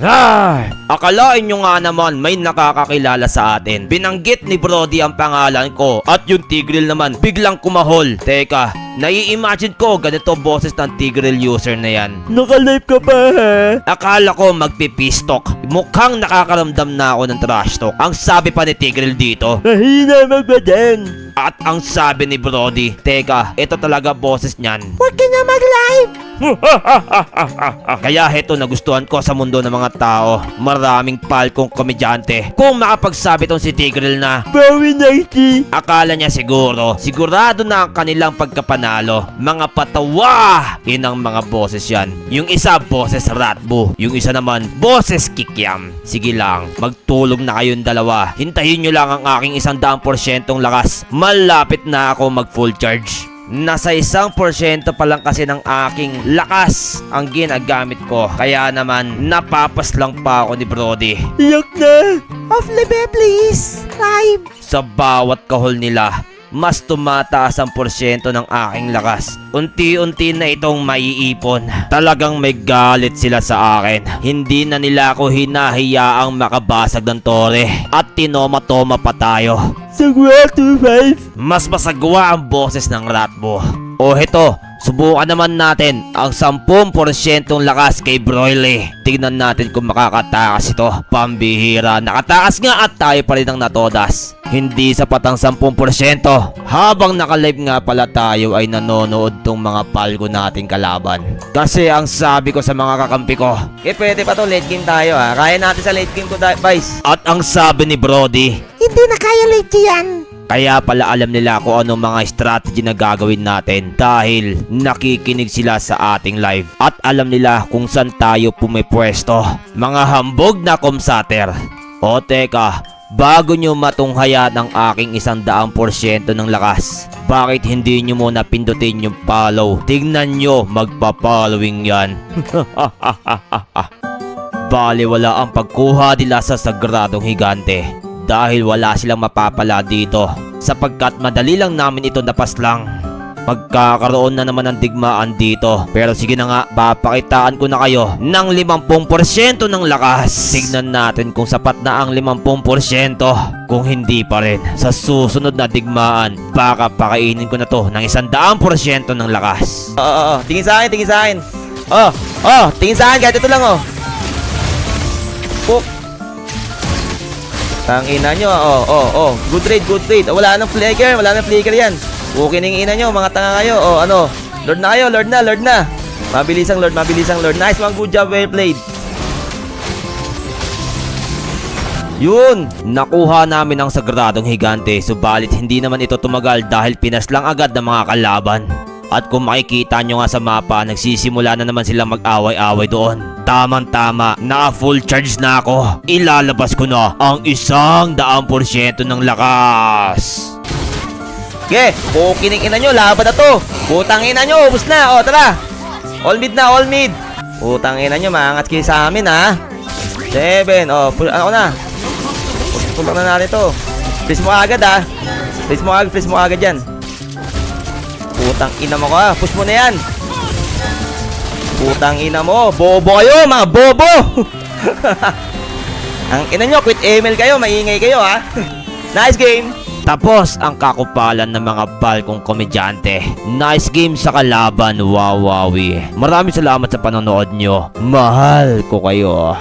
Ay, akalain nyo nga naman may nakakakilala sa atin. Binanggit ni Brody ang pangalan ko at yung Tigril naman biglang kumahol. Teka, nai-imagine ko ganito boses ng Tigril user na yan. Nakalive ka ba ha? Akala ko magpipistok. Mukhang nakakaramdam na ako ng trash talk. Ang sabi pa ni Tigril dito. Mahina magbadan. At ang sabi ni Brody, Teka, ito talaga boses niyan. Huwag ka na mag-live. Kaya heto nagustuhan ko sa mundo ng mga tao. Maraming palkong komedyante. Kung makapagsabi tong si Tigril na Bawi Nighty. Akala niya siguro, sigurado na ang kanilang pagkapanalo. Mga patawa! Yun ang mga boses yan. Yung isa, boses Ratbo. Yung isa naman, boses Kikiam. Sige lang, magtulog na kayong dalawa. Hintayin nyo lang ang aking isang daang porsyentong lakas. Malapit na ako mag full charge. Nasa isang porsyento pa lang kasi ng aking lakas ang ginagamit ko. Kaya naman, napapas lang pa ako ni Brody. Iyak na. Off live please. Live. Sa bawat kahol nila, mas tumataas ang porsyento ng aking lakas. Unti-unti na itong maiipon. Talagang may galit sila sa akin. Hindi na nila ako hinahiyaang makabasag ng tore. At tinoma-toma pa tayo. Sagwa 2-5. Mas masagwa ang boses ng Ratbo. O heto, subukan naman natin ang 10% lakas kay Broily. Tignan natin kung makakatakas ito. Pambihira, nakatakas nga at tayo pa rin ang natodas. Hindi sapat ang 10%. Habang nakalive nga pala tayo ay nanonood tong mga palgo nating kalaban. Kasi ang sabi ko sa mga kakampi ko, Eh, pwede pa to, late game tayo ha. Kaya natin sa late game to, Vice. at ang sabi ni Brody, Hindi na kaya late yan. Kaya pala alam nila kung anong mga strategy na gagawin natin dahil nakikinig sila sa ating live at alam nila kung saan tayo pumipwesto. Mga hambog na komsater. O teka, bago nyo matunghayan ang aking isang daang porsyento ng lakas, bakit hindi nyo muna pindutin yung follow? Tignan nyo, magpa-following yan. Bali wala ang pagkuha nila sa sagradong higante dahil wala silang mapapala dito sapagkat madali lang namin ito napaslang. Magkakaroon na naman ng digmaan dito. Pero sige na nga, papakitaan ko na kayo ng 50% ng lakas. Tignan natin kung sapat na ang 50%. Kung hindi pa rin, sa susunod na digmaan, baka pakainin ko na to ng 100% ng lakas. Oo, oo, oo. Tingin sa akin, tingin sa akin. Oh, oh, tingin sa akin, kahit ito lang, oh. Puk. Tangina nyo, oh, oh, oh. Good trade, good trade. Oh, wala nang flicker, wala nang flicker yan. Okay ning ina nyo, mga tanga kayo. Oh, ano. Lord na kayo, Lord na, Lord na. Mabilisang Lord, mabilisang Lord. Nice one, good job, well played. Yun! Nakuha namin ang sagradong higante subalit hindi naman ito tumagal dahil pinaslang agad ng mga kalaban. At kung makikita nyo nga sa mapa, nagsisimula na naman silang mag-away-away doon. Tamang-tama, naka full charge na ako. Ilalabas ko na ang isang daang porsyento ng lakas. Ge, ning ina nyo, laban na to. Putang ina nyo, ubus na. Oh, tara. All mid na, all mid. Putang ina nyo, maangat kayo sa amin, ha. Seven, oh, pull, ano na. Pull na natin to. Please mo agad, ha. Please mo agad, please mo agad yan. Putang ina mo ka, push mo na yan. Putang ina mo, bobo kayo, mga bobo. Ang ina nyo, quit email kayo, maingay kayo, ha. nice game. Tapos ang kakupalan ng mga balkong komedyante. Nice game sa kalaban, wawawi. Maraming salamat sa panonood nyo. Mahal ko kayo.